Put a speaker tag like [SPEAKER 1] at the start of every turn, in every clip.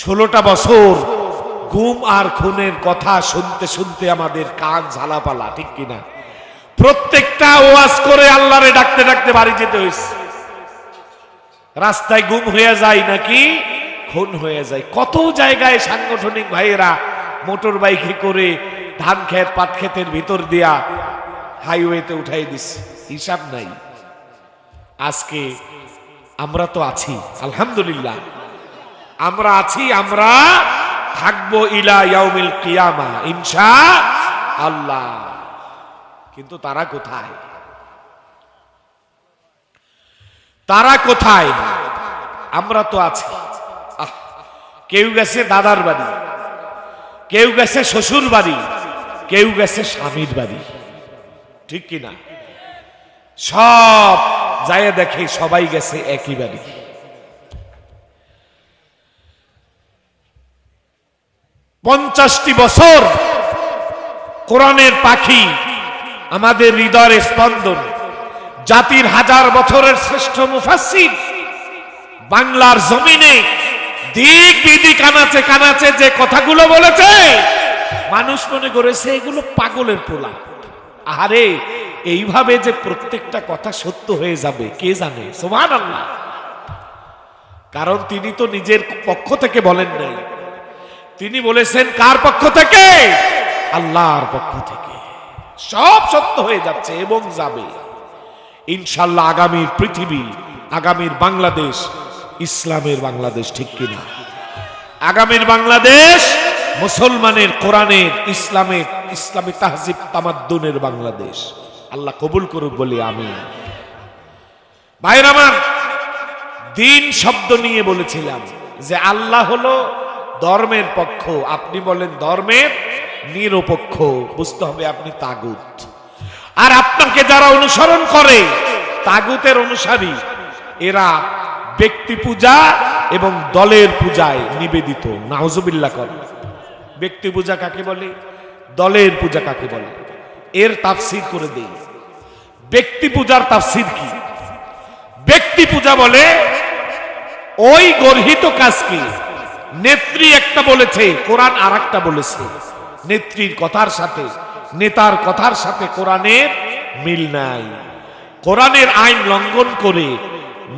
[SPEAKER 1] ষোলোটা বছর গুম আর খুনের কথা শুনতে শুনতে আমাদের কান ঝালাপালা, ঠিক কিনা? প্রত্যেকটা ওয়াজ করে আল্লাহরে ডাকতে ডাকতে বাড়ি যেতে হয়েছে রাস্তায় গুম হয়ে যায় নাকি? খুন হয়ে যায়। কত জায়গায় সাংগঠনিক ভাইয়েরা মোটর বাইকে করে ধান ক্ষেত, পাট ক্ষেতের ভিতর দিয়া হাইওয়েতে উঠাই দিচ্ছে হিসাব নাই। আজকে আমরা তো আছি, আলহামদুলিল্লাহ। আমরা আছি, আমরা থাকব ইলা কিয়ামা, ইনশা আল্লাহ। কিন্তু তারা কোথায়? তারা কোথায়? আমরা তো আছি। কেউ গেছে দাদার বাড়ি, কেউ গেছে শ্বশুর বাড়ি, কেউ গেছে স্বামীর বাড়ি। ঠিক কিনা? সব যায় দেখে সবাই গেছে একই বাড়ি। পঞ্চাশটি বছর কোরআনের পাখি আমাদের হৃদয়ের স্পন্দন। জাতির হাজার বছরের শ্রেষ্ঠ মুফাসির বাংলার জমিনে দিক বিদি কানাচে কানাচে যে কথাগুলো বলেছে, মানুষ মনে করেছে এগুলো পাগলের পোলা। আরে এইভাবে যে প্রত্যেকটা কথা সত্য হয়ে যাবে, কে জানে? সোমান আল্লাহ কারণ তিনি তো নিজের পক্ষ থেকে বলেন নাই। তিনি বলেছেন, কার পক্ষ থেকে? আল্লাহর পক্ষ থেকে। সব সত্য হয়ে যাচ্ছে এবং যাবে। ইনশাল্লাহ আগামীর পৃথিবী, আগামীর বাংলাদেশ, ইসলামের বাংলাদেশ, ঠিক কিনা? আগামীর বাংলাদেশ, মুসলমানের, কোরআনের, ইসলামের, ইসলামী তাহজিব তামাদ্দুনের বাংলাদেশ। আল্লাহ কবুল করুক বলি আমি ভাইয়ের আমার, দিন শব্দ নিয়ে বলেছিলাম যে আল্লাহ হলো ধর্মের পক্ষ। আপনি বলেন ধর্মের নিরপেক্ষ। বুঝতে হবে আপনি তাগুত। আর আপনাকে যারা অনুসরণ করে, তাগুতের অনুসারী, এরা ব্যক্তি পূজা এবং দলের পূজায় নিবেদিত। নাহজুবিল্লা করে। ব্যক্তি পূজা কাকে বলে? দলের পূজা কাকে বলে? এর তাফসির করে দেই। ব্যক্তি পূজার তাফসির কি? ব্যক্তি পূজা বলে, ওই গর্হিত কাজকে নেত্রী একটা বলেছে, কোরআন আর একটা বলেছে। নেত্রীর কথার সাথে, নেতার কথার সাথে কোরআনের মিল নাই। কোরআনের আইন লঙ্ঘন করে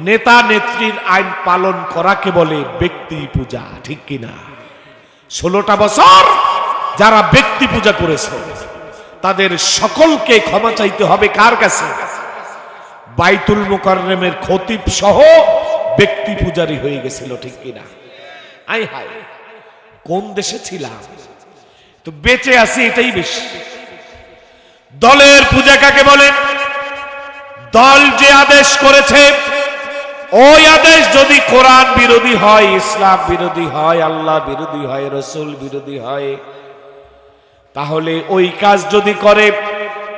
[SPEAKER 1] নেতা নেত্রীর আইন পালন করাকে বলে ব্যক্তি পূজা, ঠিক কিনা ষোলোটা বছর যারা ব্যক্তি পূজা করেছে, তাদের সকলকে ক্ষমা চাইতে হবে কার কাছে? বাইতুল মুকাররমের খতিব সহ ব্যক্তি পূজারী হয়ে গেছিল, ঠিক কিনা আই হাই কোন দেশে ছিলাম? তো বেঁচে আছি এটাই বেশি। দলের পূজা কাকে বলে? দল যে আদেশ করেছে, ওই আদেশ যদি কোরআন বিরোধী হয়, ইসলাম বিরোধী হয়, আল্লাহ বিরোধী হয়, রসুল বিরোধী হয়, তাহলে ওই কাজ যদি করে,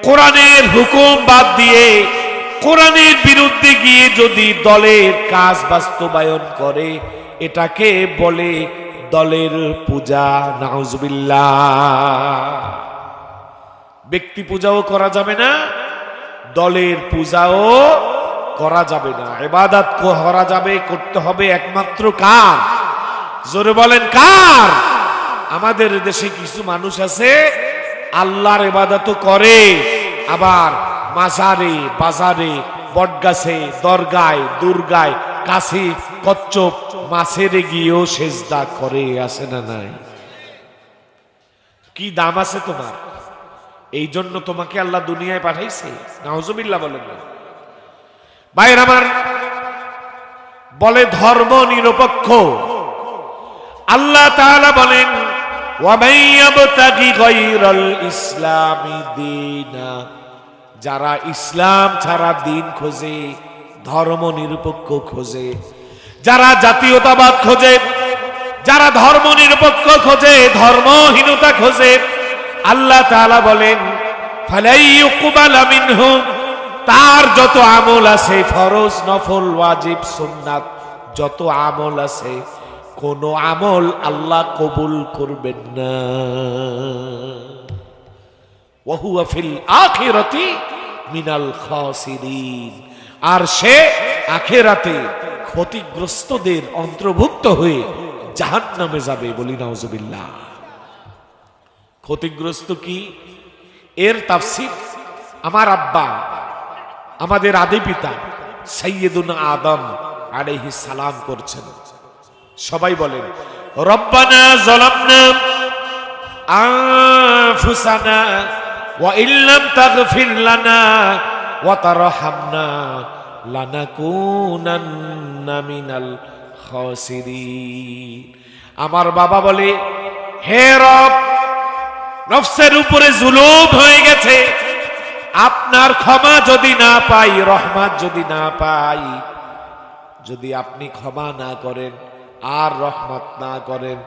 [SPEAKER 1] কোরআনের হুকুম বাদ দিয়ে কোরআনের বিরুদ্ধে গিয়ে যদি দলের কাজ বাস্তবায়ন করে, এটাকে বলে দলের পূজা, নাউজবিল্লাহ। ব্যক্তি পূজাও করা যাবে না, দলের পূজাও করা যাবে না। এবাদাত করা যাবে, করতে হবে একমাত্র কার? জোরে বলেন, কার? আমাদের দেশে কিছু মানুষ আছে, আল্লাহর এবাদত করে, আবার মাজারে বাজারে, বটগাছে, দরগায়, দুর্গায়, কাছে কচ্চপ মাছের গিয়েও সেজদা করে আসে না নাই? কি দাম আছে তোমার? এই জন্য তোমাকে আল্লাহ দুনিয়ায় পাঠাইছে। নাহজবিল্লা বলেন না। আমার, বলে ধর্ম নিরপেক্ষ। আল্লাহ তাআলা বলেন ইসলামি দীনা। যারা ইসলাম ছাড়া দিন খোঁজে, ধর্ম নিরপেক্ষ খোঁজে, যারা জাতীয়তাবাদ খোঁজে, যারা ধর্ম নিরপেক্ষ খোঁজে, ধর্মহীনতা খোঁজে, আল্লাহ তাআলা বলেন তার যত আমল আছে, ফরজ, নফল, ওয়াজিব, সুন্নাত, যত আমল আছে, কোন আমল আল্লাহ কবুল করবেন না। আর সে আখেরাতে ক্ষতিগ্রস্তদের অন্তর্ভুক্ত হয়ে জাহান নামে যাবে বলি নাউজুবিল্লাহ। ক্ষতিগ্রস্ত কি? এর তাফসির আমার আব্বা, আমাদের আদি পিতা সৈয়দুন আদম আলাইহিস সালাম করছেন। সবাই বলেন, রব্বানা জলামনা আনফুসানা ওয়া ইল্লাম তাগফির লানা ওয়া তারহামনা লানাকুনান্না মিনাল খাসিরিন আমার বাবা বলে, হে রব, নফসের উপরে জুলুম হয়ে গেছে। আপনার ক্ষমা যদি না পাই, রহমত যদি না পাই, যদি আপনি ক্ষমা না করেন আর রহমত না করেন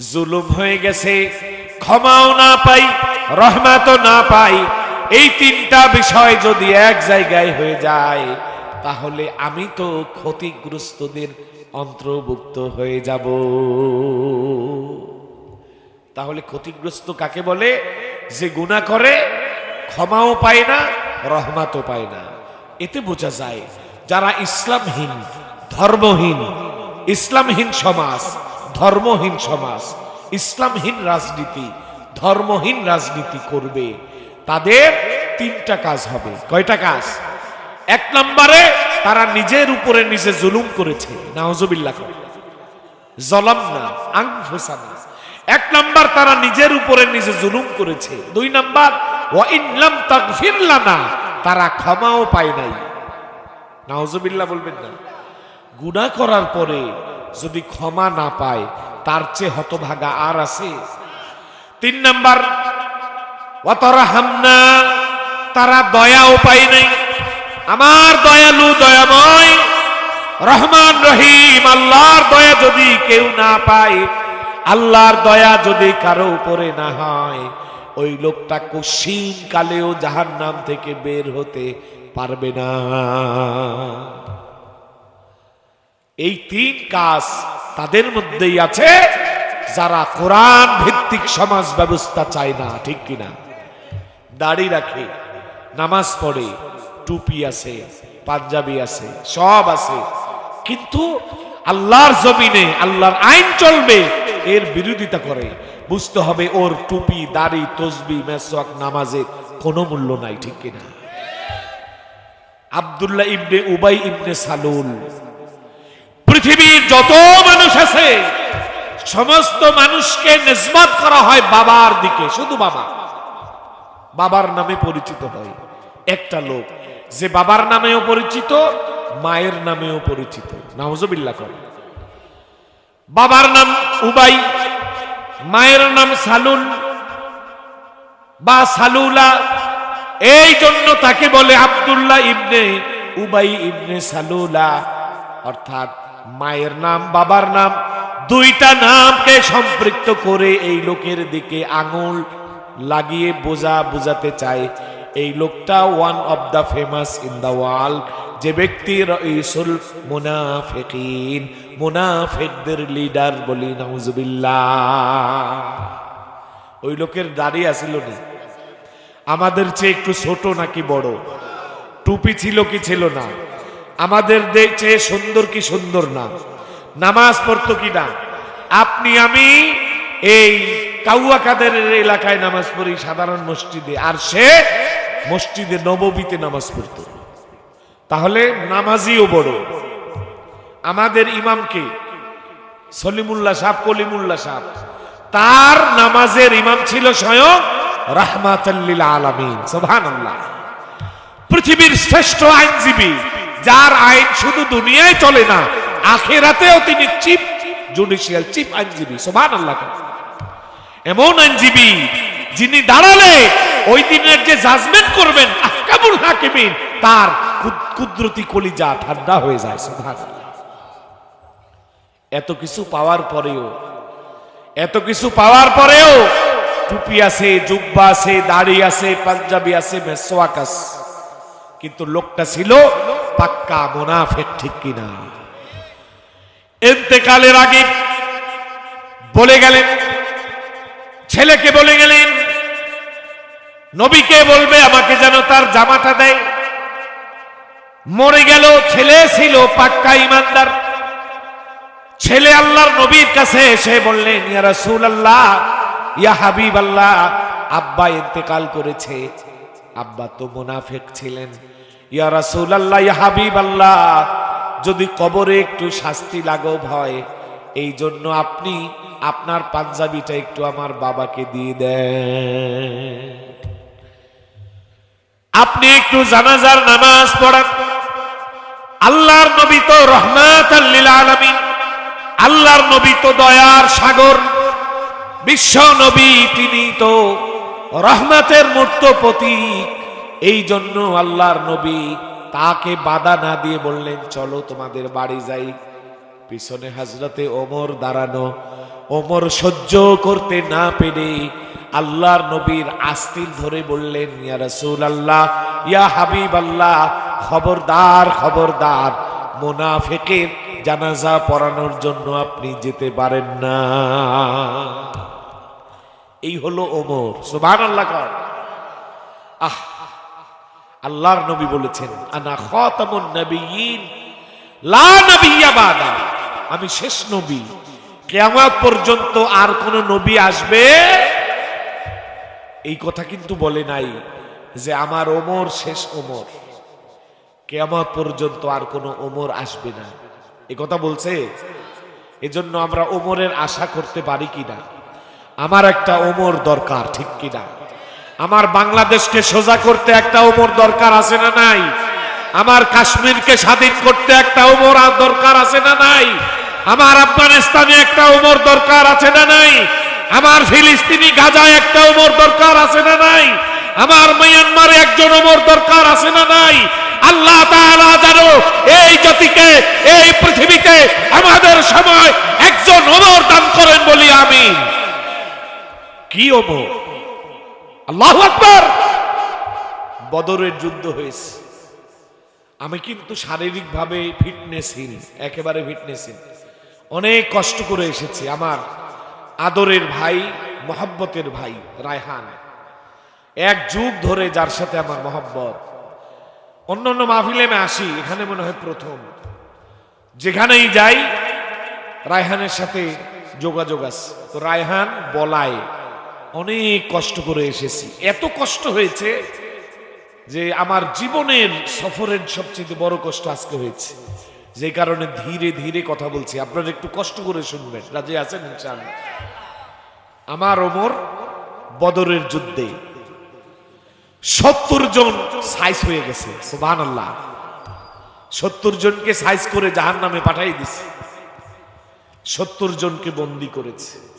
[SPEAKER 1] জুলুম হয়ে গেছে, ক্ষমাও না পাই, রহমতও না পাই। এই তিনটা বিষয় যদি এক জায়গায় হয়ে যায়, তাহলে আমি তো ক্ষতিগ্রস্তদের অন্তর্ভুক্ত হয়ে যাব। তাহলে ক্ষতিগ্রস্ত কাকে বলে? যে গুণা করে, ক্ষমাও পায় না, রহমাতও পায় না। এতে বোঝা যায়, যারা ইসলামহীন, ধর্মহীন, ইসলামহীন সমাজ ধর্মহীন সমাজ, ইসলামহীন রাজনীতি, ধর্মহীন রাজনীতি করবে। তাদের তিনটা কাজ হবে। কয়টা কাজ? এক নম্বরে তারা নিজের উপরে নিজে জুলুম করেছে। নাওজবিল্লাহ জলাম না আংফুসানা এক নাম্বার তারা নিজের উপরে নিজে জুলুম করেছে। দুই নাম্বার লানা, তারা ক্ষমাও পায় নাই। নাউজুবিল্লাহ বলবেন না। গুনাহ করার পরে যদি ক্ষমা না পায়, তার চেয়ে হতভাগা আর আছে? তিন নাম্বার, ওয়াতারাহামনা, তারা দয়া উপায় নাই। আমার দয়ালু দয়াময়, রহমান রহিম, আল্লাহর দয়া যদি কেউ না পায়, আল্লাহর দয়া যদি কারও উপরে না হয়, ওই লোকটা কশিন কালেও জাহান নাম থেকে বের হতে পারবে না। এই তিন কাজ তাদের মধ্যেই আছে। যারা কোরআন ভিত্তিক সমাজ ব্যবস্থা চায় না, ঠিক কিনা? দাড়ি রাখে, নামাজ পড়ে, টুপি আছে, পাঞ্জাবি আছে, সব আছে। কিন্তু আল্লাহর জমিনে, আল্লাহর আইন চলবে, এর বিরোধিতা করে। বুঝতে হবে ওর টুপি, দাড়ি, তসবি, মেসওয়াক নামাজের কোনো মূল্য নাই, ঠিক কিনা? আব্দুল্লাহ ইবনে উবাই ইবনে সালুল পৃথিবীর যত মানুষ আছে, সমস্ত মানুষকে নিসবত করা হয় বাবার দিকে, শুধু বাবা। বাবার নামে পরিচিত হয় একটা লোক। যে বাবার নামেও পরিচিত, মায়ের নামেও পরিচিত। নাউজুবিল্লাহ করে। বাবার নাম উবাই, মায়ের নাম সালুল বা সালুলা। এই জন্য তাকে বলে আব্দুল্লাহ ইবনে উবাই ইবনে সালুলা। অর্থাৎ মায়ের নাম, বাবার নাম, দুইটা নামকে সম্পৃক্ত করে এই লোকের দিকে আঙুল লাগিয়ে বোঝা বোঝাতে চায়। এই লোকটা one of the famous in the world যে ব্যক্তি রইসুল মুনাফিকিন, মুনাফিকদের লিডার বলি, নাউজুবিল্লাহ। ওই লোকের দাড়ি আসিল না? আমাদের চেয়ে একটু ছোট নাকি বড়? টুপি ছিল কি ছিল না? আমাদের দে- চেয়ে সুন্দর কি সুন্দর না? নামাজ পড়তো কি না? আপনি, আমি এই কাউয়া কাদের এলাকায় নামাজ পড়ি সাধারণ মসজিদে, আর সে মসজিদে নববীতে নামাজ পড়তো। তাহলে নামাজিও বড়। আমাদের ইমামকে সলিমুল্লাহ সাহ কলিমুল্লাহ সাহ তার নামাজের ইমাম ছিল স্বয়ং রাহমাতাল্লিল আলামিন। সুবহানাল্লাহ। পৃথিবীর শ্রেষ্ঠ আইনজীবী। যার আইন শুধু দুনিয়ায় চলে না, আখেরাতেও তিনি চিফ জুডিশিয়াল, চিফ আইনজীবী, সুবহানাল্লাহ এমন আইনজীবী যিনি দাঁড়ালে ওই দিনের যে জাজমেন্ট করবেন, আহকামুল হাকিমিন, তার কুদ- কুদরতি ঠান্ডা হয়ে যায়, সুবহানাল্লাহ। এত কিছু পাওয়ার পরেও, এত কিছু পাওয়ার পরেও টুপি আছে, জুব্বা আছে, দাড়ি আছে, পাঞ্জাবি আছে মেসোয়াক আছে কিন্তু লোকটা ছিল পাক্কা মোনাফেক ঠিক কিনা? এতেকালের আগে বলে গেলেন, ছেলেকে বলে গেলেন, নবীকে বলবে, আমাকে যেন তার জামাটা দেয়। মরে গেল, ছেলে ছিল পাক্কা ইমানদার। ছেলে আল্লাহর নবীর কাছে এসে বললেন, ইয়া রাসূল আল্লাহ ইয়া হাবিব আল্লাহ আব্বা ইন্তেকাল করেছে। আব্বা তো মুনাফিক ছিলেন। ইয়া রাসূল আল্লাহ ইয়া হাবিব আল্লাহ যদি কবরে একটু শাস্তি লাঘব হয়, এই জন্য আপনি আপনার পাঞ্জাবিটা একটু আমার বাবাকে দিয়ে দেন। আপনি একটু জানাজার নামাজ পড়ান। আল্লাহর নবী তো রহমাত আল্লাহর নবী তো দয়ার সাগর, বিশ্ব নবী তিনি তো রহমতের মূর্ত প্রতীক। এই জন্য আল্লাহর নবী তাকে বাধা না দিয়ে বললেন, চলো তোমাদের বাড়ি যাই। পিছনে হাজরতে ওমর দাঁড়ানো। ওমর সহ্য করতে না পেরে আল্লাহর নবীর আস্তিল ধরে বললেন, ইয়া রাসূল আল্লাহ ইয়া হাবিব আল্লাহ খবরদার খবরদার, মুনাফিকের জানাজা পড়ানোর জন্য আপনি যেতে পারেন না। এই হলো ওমর, সুবহানাল্লাহ কর। আহ আল্লাহর নবী বলেছেন, আনা খাতামুন নবিয়িন লা নবিয়্যা বাদা। আমি শেষ নবী। কিয়ামত পর্যন্ত আর কোন নবী আসবে? এই কথা কিন্তু বলে নাই যে আমার ওমর শেষ ওমর। কেয়ামত পর্যন্ত আর কোনো ওমর আসবে না। এ কথা বলছে, এজন্য আমরা ওমরের আশা করতে পারি কিনা? আমার একটা ওমর দরকার, ঠিক কিনা? আমার বাংলাদেশকে সোজা করতে একটা ওমর দরকার আছে না নাই? আমার কাশ্মীরকে স্বাধীন করতে একটা ওমর দরকার আছে না নাই? আমার আফগানিস্তানে একটা ওমর দরকার আছে না নাই? আমার ফিলিস্তিনি গাজায় একটা ওমর দরকার আছে না নাই? আমার মিয়ানমারে একজন ওমর দরকার আছে না নাই? আল্লাহ তাআলা জানো এই জাতিকে, এই পৃথিবীতে আমাদের সময় একজন ওমর দান করেন বলি আমি কি ওমর আল্লাহু আকবার! বদরের যুদ্ধ হয়েছে। আমি কিন্তু শারীরিকভাবে ফিটনেসহীন একেবারে ফিটনেসহীন অনেক কষ্ট করে এসেছি আমার আদরের ভাই, মহব্বতের ভাই, রায়হান। এক যুগ ধরে যার সাথে আমার মহব্বত। অন্য অন্য মাহফিলে আমি আসি, এখানে মনে হয় প্রথম। যেখানেই যাই, রায়হানের সাথে যোগাযোগ আছে। তো রায়হান বলায়। অনেক কষ্ট করে এসেছি। এত কষ্ট হয়েছে যে আমার জীবনের সফরের সবচেয়ে বড় কষ্ট আজকে হয়েছে। যে কারণে ধীরে ধীরে কথা বলছি। আপনারা একটু কষ্ট করে শুনবেন। রাজি আছেন ইনশাআল্লাহ? আমার ওমর বদরের যুদ্ধে সত্তর জন সাইজ হয়ে গেছে সুবান আল্লাহ সত্তর জনকে সাইজ করে জাহান নামে পাঠাই দিছে। সত্তর জনকে বন্দি করেছে।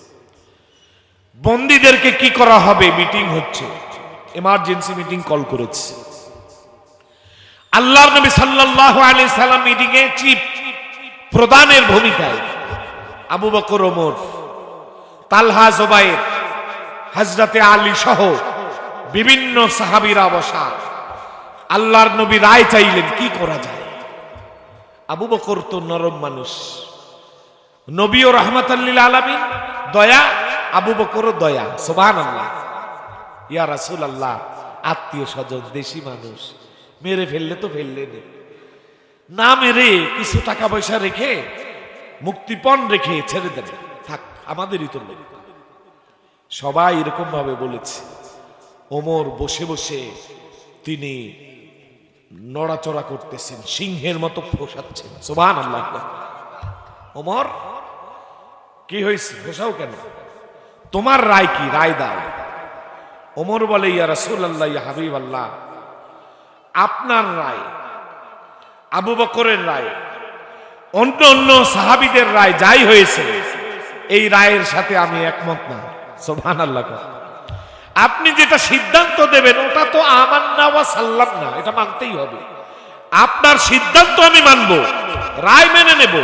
[SPEAKER 1] বন্দীদেরকে কি করা হবে? মিটিং হচ্ছে। এমার্জেন্সি মিটিং কল করেছে। আল্লাহর নবী সাল্লাল্লাহু আলাইহি সাল্লাম মিটিং এ চিফ প্রধানের ভূমিকায় আবু বকর, ওমর, তালহা জোবায়ের হজরতে আলী সহ বিভিন্ন সাহাবীরা বসা আল্লাহর নবী রায় চাইলেন, কি করা যায়? আবু বকর তো নরম মানুষ। নবী ও রহমতাল্লিল আলামিন, দয়া আবু বকরও দয়া সোবান আল্লাহ ইয়া রাসুল আল্লাহ আত্মীয় স্বজন, দেশি মানুষ, মেরে ফেললে তো ফেললে। না মেরে কিছু টাকা পয়সা রেখে, মুক্তিপণ রেখে ছেড়ে দেবে থাক, আমাদেরই তো সবাই এরকম ভাবে বলেছে। ওমর বসে বসে তিনি নড়াচড়া করতেছেন, সিংহের মতো ফোসাচ্ছেন। সোবান আল্লাহ ওমর, কি হয়েছে? ফোসাও কেন? তোমার রায় কি? রায় দাও। ওমর বলে, ইয়া রাসূল আল্লাহ ইয়া হাবিব আল্লাহ আপনার রায়, আবু বকরের রায়, অন্য অন্য সাহাবিদের রায় যাই হয়েছে, এই রায়ের সাথে আমি একমত না। সোভান আল্লাহ আপনি যেটা সিদ্ধান্ত দেবেন, ওটা তো আমার না বা সাল্লাম না, এটা মানতেই হবে। আপনার সিদ্ধান্ত আমি মানব, রায় মেনে নেব।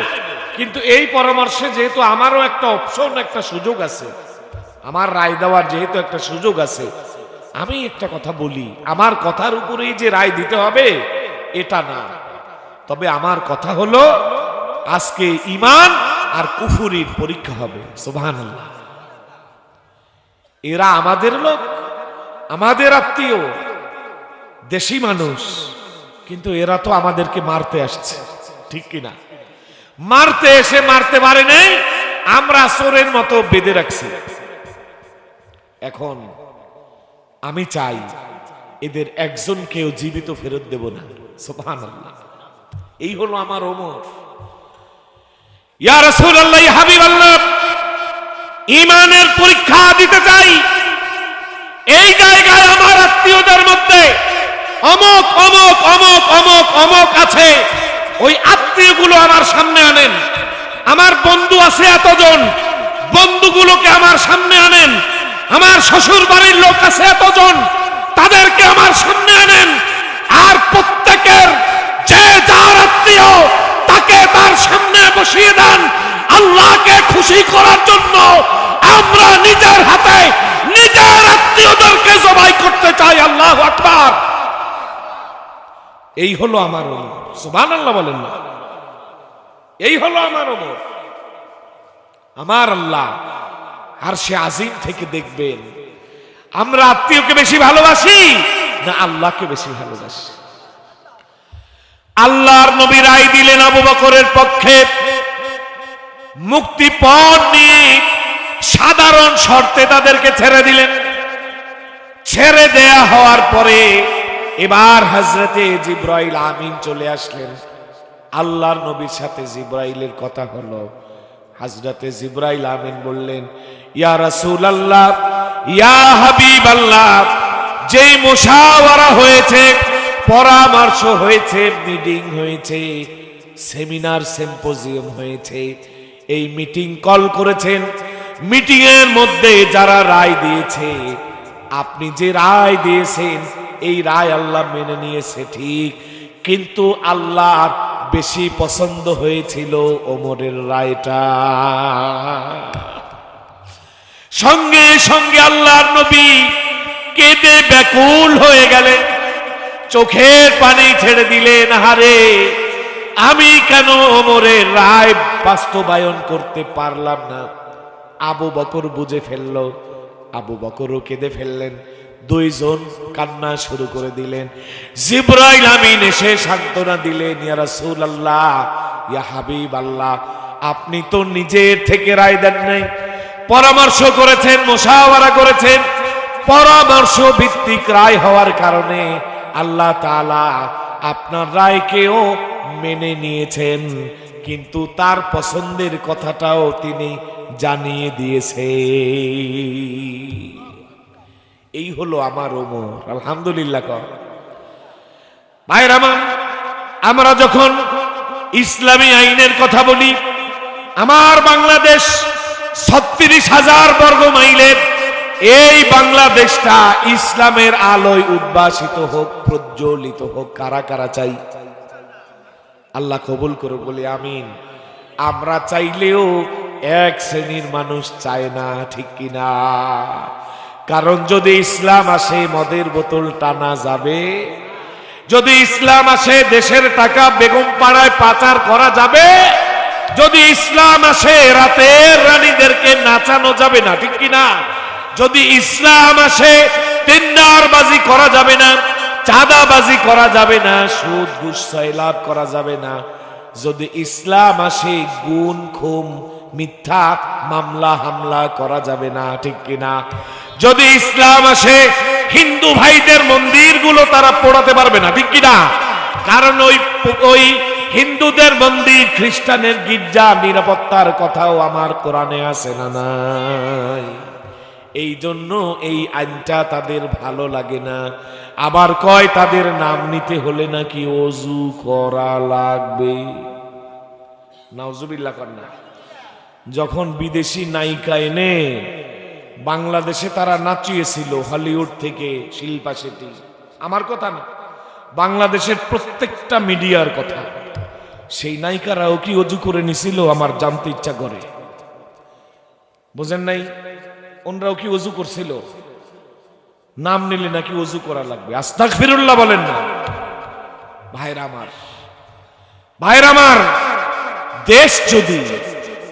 [SPEAKER 1] কিন্তু এই পরামর্শে যেহেতু আমারও একটা অপশন একটা সুযোগ আছে আমার রায় দেওয়ার যেহেতু একটা সুযোগ আছে, আমি একটা কথা বলি, আমার কথার উপরেই যে রায় দিতে হবে, এটা না। তবে আমার কথা হলো, আজকে ইমান আর কুফুরির পরীক্ষা হবে সুবহান এরা আমাদের লোক, আমাদের আত্মীয়, দেশি মানুষ, কিন্তু এরা তো আমাদেরকে মারতে আসছে, ঠিক কিনা? মারতে এসে মারতে পারে নাই, আমরা চোরের মতো বেঁধে রাখছি। এখন আমি চাই এদের একজনকেও জীবিত ফেরত দেব না। সুবহানাল্লাহ। এই হলো আমার হাবিবাল্লাহ ইমানের পরীক্ষা দিতে চাই। এই জায়গায় আমার আত্মীয়দের মধ্যে অমক অমক অমক অমক অমক আছে। ওই আত্মীয়গুলো আমার সামনে আনেন। আমার বন্ধু আছে এতজন। বন্ধুগুলোকে আমার সামনে আনেন। আমার শ্বশুর বাড়ির লোক আছে এতজন, তাদেরকে আমার সামনে আনেন। আর প্রত্যেকের যে যার আত্মীয়, তাকে তার সামনে বসিয়ে দেন। আল্লাহকে খুশি করার জন্য আমরা নিজের হাতে নিজের আত্মীয়দেরকে জবাই করতে চাই, আল্লাহ আকবার। এই হলো আমার সুবান আল্লাহ বলেন না। এই হলো আমার ওমর আমার আল্লাহ আর সে আজিম থেকে দেখবেন, আমরা আত্মীয়কে বেশি ভালোবাসি না আল্লাহকে বেশি ভালোবাসি? আল্লাহর নবী রায় দিলেন আবু বকরের পক্ষে মুক্তিপণ নিয়ে সাধারণ শর্তে তাদেরকে ছেড়ে দিলেন। ছেড়ে দেয়া হওয়ার পরে এবার হজরতে জিব্রাইল আমিন চলে আসলেন। আল্লাহর নবীর সাথে জিব্রাইলের কথা হলো হজরতে জিব্রাইল আমিন বললেন ইয়া রাসূল আল্লাহ ইয়া হাবিব আল্লাহ যেই মোশাওয়ারা হয়েছে, পরামর্শ হয়েছে, মিটিং হয়েছে, সেমিনার, সিম্পোজিয়াম হয়েছে, এই মিটিং কল করেছেন। মিটিং এর মধ্যে যারা রায় দিয়েছে, আপনি যে রায় দিয়েছেন, এই রায় আল্লাহ মেনে নিয়েছে ঠিক। কিন্তু আল্লাহ বেশি পছন্দ হয়েছিল ওমরের রায়টা। সঙ্গে সঙ্গে আল্লাহর নবী কেঁদে ব্যাকুল হয়ে গেলেন। চোখের পানি ছেড়ে দিলেন হারে আমি কেন ওমরের রায় বাস্তবায়ন করতে পারলাম না? আবু বকর বুঝে ফেলল। আবু বকরও কেঁদে ফেললেন। দুইজন কান্না শুরু করে দিলেন। জিব্রাইল আমিন এসে সান্ত্বনা দিলেন, ইয়া রাসূলুল্লাহ, ইয়া হাবিব আল্লাহ আপনি তো নিজের থেকে রায় দেন নাই। পরামর্শ করেছেন, মোশাওয়ারা করেছেন। পরামর্শ ভিত্তিক রায় হওয়ার কারণে আল্লাহ তাআলা আপনার রায়কেও মেনে নিয়েছেন, কিন্তু তার পছন্দের কথাটাও তিনি জানিয়ে দিয়েছে এই হলো আমার ওমর, আলহামদুলিল্লাহ কর। ভাইর আমার, আমরা যখন ইসলামী আইনের কথা বলি, আমার বাংলাদেশ ছত্রিশ হাজার বর্গ মাইলের এই বাংলাদেশটা ইসলামের আলোয় উদ্ভাসিত হোক, প্রজ্বলিত হোক, কারা কারা চাই? আল্লাহ কবুল করে বলি আমিন। আমরা চাইলেও এক শ্রেণির মানুষ চায় না, ঠিক কিনা কারণ যদি ইসলাম আসে, মদের বোতল টানা যাবে। যদি ইসলাম আসে, দেশের টাকা বেগম পাড়ায় পাচার করা যাবে। যদি ইসলাম আসে রাতের রানীদেরকে নাচানো যাবে না, ঠিক কিনা? যদি ইসলাম আসে, টেন্ডারবাজি করা যাবে না, চাঁদাবাজি করা যাবে না, সুদ ঘুষ লাভ করা যাবে না। যদি ইসলাম আসে, গুণ, খুম, মিথ্যা মামলা, হামলা করা যাবে না, ঠিক কিনা? যদি ইসলাম আসে, হিন্দু ভাইদের মন্দিরগুলো তারা পোড়াতে পারবে না, ঠিক কিনা? কারণ ওই ওই হিন্দুদের মন্দির খ্রিস্টানের গির্জা, নিরাপত্তার কথাও আমার কোরআনে আছে না নাই? এই জন্য এই আইনটা তাদের ভালো লাগে না। আবার কয়, তাদের নাম নিতে হলে নাকি অজু করা লাগবে? নাউজুবিল্লাহ কন্যা যখন বিদেশি নায়িকা এনে বাংলাদেশে তারা নাচিয়েছিল, হলিউড থেকে শিল্পা শেঠি আমার কথা না, বাংলাদেশের প্রত্যেকটা মিডিয়ার কথা। সেই নায়িকারাও কি অজু করে নিছিল? আমার জানতে ইচ্ছা করে। বোঝেন নাই? ওনরাও কি অজু করছিল? নাম নিলে নাকি অজু করা লাগবে। আস্তাক ফিরুল্লাহ বলেন না। ভাইরা আমার ভাইরা আমার, দেশ যদি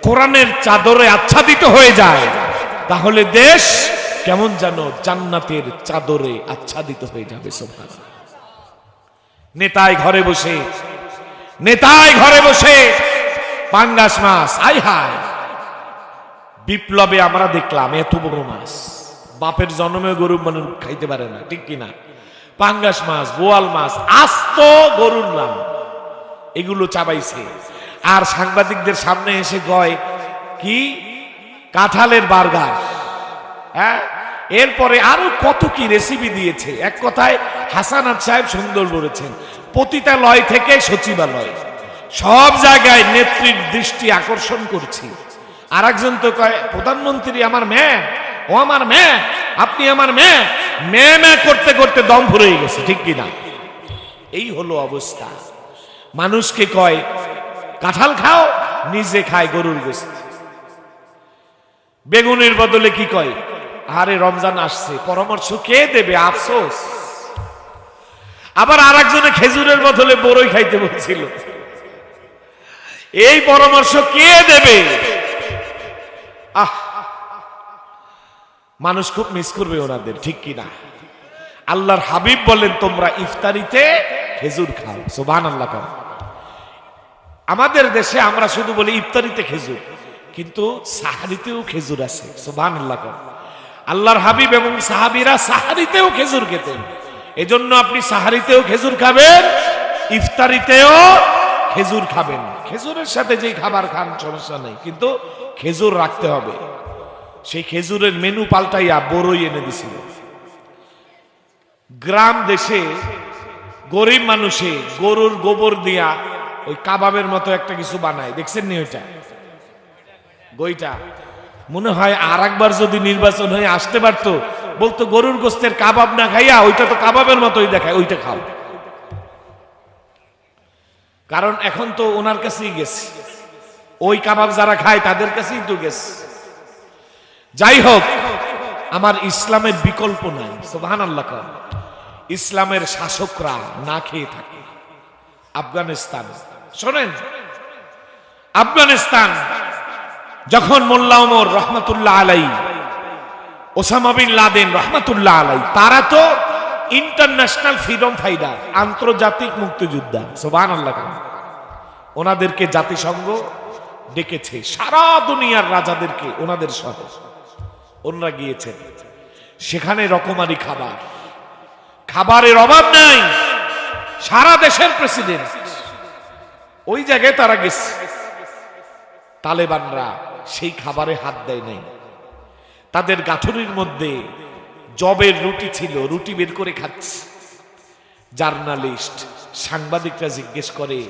[SPEAKER 1] কোরআনের চাদরে আচ্ছাদিত হয়ে যায়, তাহলে দেশ কেমন যেন জান্নাতের চাদরে আচ্ছাদিত হয়ে যাবে সোভান নেতায় ঘরে বসে নেতায় ঘরে বসে। পাঙ্গাস মাছ, আই হায়। বিপ্লবে আমরা দেখলাম এত বড় মাছ। বাপের জন্মে গরু মানুষ খাইতে পারে না, ঠিক কিনা? পাঙ্গাস মাছ, বোয়াল মাছ, আস্ত গরুর নাম। এগুলো চাবাইছে। আর সাংবাদিকদের সামনে এসে গয় কি? কাঁঠালের বার্গার? হ্যাঁ? এরপরে আরও কত কি রেসিপি দিয়েছে? এক কথায় হাসানাত সাহেব সুন্দর বলেছেন পতিতালয় থেকে সচিবালয়, সব জায়গায় নেত্রীর দৃষ্টি আকর্ষণ করছি। আর একজন তো কয়, প্রধানমন্ত্রী আমার মেয়ে, ও আমার মেয়ে, আপনি আমার মেয়ে। মেয়ে মেয়ে করতে করতে দম ফুরিয়ে গেছে, ঠিক কিনা এই হলো অবস্থা। মানুষকে কয়, কাঁঠাল খাও, নিজে খায় গরুর গোস্ত। বেগুনের বদলে কি কয় আরে রমজান আসছে, পরামর্শ কে দেবে? আফসোস। আবার আর একজনে খেজুরের বদলে বড়ই খাইতে বলছিল। এই পরামর্শ কে দেবে? আহ। মানুষ খুব মিস করবে ওনাদের, ঠিক কিনা আল্লাহর হাবিব বলেন, তোমরা ইফতারিতে খেজুর খাও। সোবান আল্লাহ কর। আমাদের দেশে আমরা শুধু বলি ইফতারিতে খেজুর, কিন্তু সাহারিতেও খেজুর আছে সোবান আল্লাহ কর। আল্লাহর হাবিব এবং সাহাবিরা সাহারিতেও খেজুর খেতেন। এজন্য আপনি সাহারিতেও খেজুর খাবেন, ইফতারিতেও খেজুর খাবেন। খেজুরের সাথে যেই খাবার খান, সমস্যা নেই। কিন্তু খেজুর রাখতে হবে। সেই খেজুরের মেনু পাল্টাইয়া বড়ই এনে দিছিল। গ্রাম দেশে গরিব মানুষে গরুর গোবর দিয়া ওই কাবাবের মতো একটা কিছু বানায়। দেখছেন নি ওইটা? গইটা? মনে হয় আর একবার যদি নির্বাচন হয়ে আসতে পারতো, বলতো গরুর গোস্তের কাবাব না খাইয়া ওইটা তো কাবাবের মতোই দেখায়, ওইটা খাও। কারণ এখন তো ওনার কাছেই গেছে। ওই কাবাব যারা খায় তাদের কাছেই তো গেছে। যাই হোক, আমার ইসলামের বিকল্প নাই সোহান আল্লাহ ইসলামের শাসকরা না খেয়ে থাকে। আফগানিস্তান, শোনেন, আফগানিস্তান যখন মোল্লা ওমর রহমতুল্লাহ আলাই, ওসামা বিন লাদেন রহমতুল্লাহ আলাই, তারা তো ইন্টারন্যাশনাল ফ্রিডম ফাইটার, আন্তর্জাতিক মুক্তিযোদ্ধা সোবান আল্লাহ। ওনাদেরকে জাতিসংঘ ডেকেছে, সারা দুনিয়ার রাজাদেরকে ওনাদের সহ ওনারা গিয়েছেন। সেখানে রকমারি খাবার। খাবারের অভাব নাই। সারা দেশের প্রেসিডেন্ট। ওই জায়গায় তারা গেছে। তালেবানরা সেই খাবারে হাত দেয় নাই। তাদের গাঠুরির মধ্যে জবের রুটি ছিল, রুটি বের করে খাচ্ছে। জার্নালিস্ট, সাংবাদিকরা জিজ্ঞেস করে,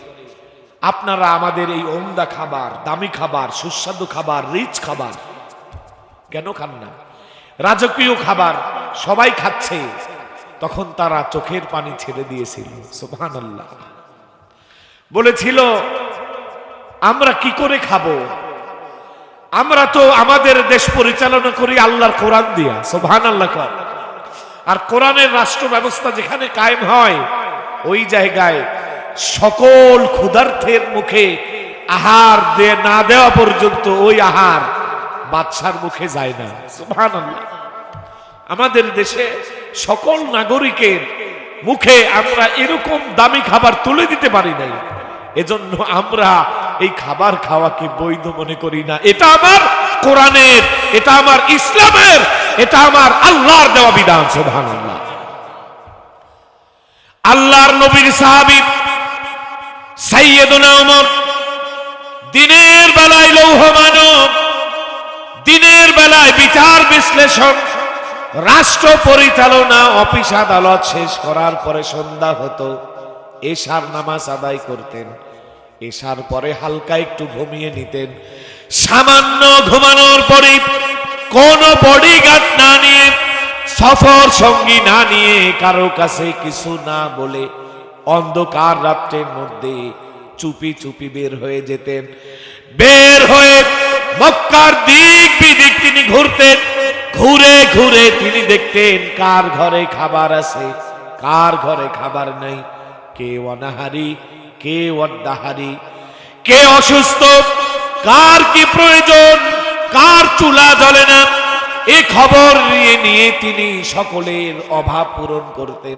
[SPEAKER 1] আপনারা আমাদের এই ওমদা খাবার, দামি খাবার, সুস্বাদু খাবার, রিচ খাবার কেন খান না? রাজকীয় খাবার সবাই খাচ্ছে। তখন তারা চোখের পানি ছেড়ে দিয়েছিল। সুবহান আল্লাহ বলেছিল, আমরা কি করে খাব? আমরা তো আমাদের দেশ পরিচালনা করি আল্লাহর কোরআন দিয়া সোভান আল্লাহ আর কোরআনের রাষ্ট্র ব্যবস্থা যেখানে কায়েম হয়, ওই জায়গায় সকল ক্ষুধার্থের মুখে আহার দে, না দেওয়া পর্যন্ত ওই আহার বাদশার মুখে যায় না সোভান আল্লাহ আমাদের দেশে সকল নাগরিকের মুখে আমরা এরকম দামি খাবার তুলে দিতে পারি নাই। এজন্য আমরা এই খাবার খাওয়াকে বৈধ মনে করি না। এটা আমার কোরআনের, এটা আমার ইসলামের, এটা আমার আল্লাহর দেওয়া বিধান সোভান আল্লাহ আল্লাহর নবীর সাহাবি সাইয়েদনা দিনের বেলায় লৌহ মানব, দিনের বেলায় বিচার বিশ্লেষণ, রাষ্ট্র পরিচালনা, অফিস আদালত শেষ করার পরে সন্ধ্যা হতো। এশার নামাজ আদায় করতেন। এশার পরে হালকা একটু ঘুমিয়ে নিতেন। সামান্য ঘুমানোর পরে কোন বডিগার্ড না নিয়ে, সফর সঙ্গী না নিয়ে কারও কাছে কিছু না বলে অন্ধকার রাত্রের মধ্যে চুপি চুপি বের হয়ে যেতেন। বের হয়ে মক্কার দিক বিদিক তিনি ঘুরতেন। ঘুরে ঘুরে তিনি দেখতেন কার ঘরে খাবার আছে, কার ঘরে খাবার নাই। কে অনাহারি, কে অদ্দাহারি? কে অসুস্থ? কার কি প্রয়োজন? কার চুলা জ্বলে না? এ খবর নিয়ে নিয়ে তিনি সকলের অভাব পূরণ করতেন।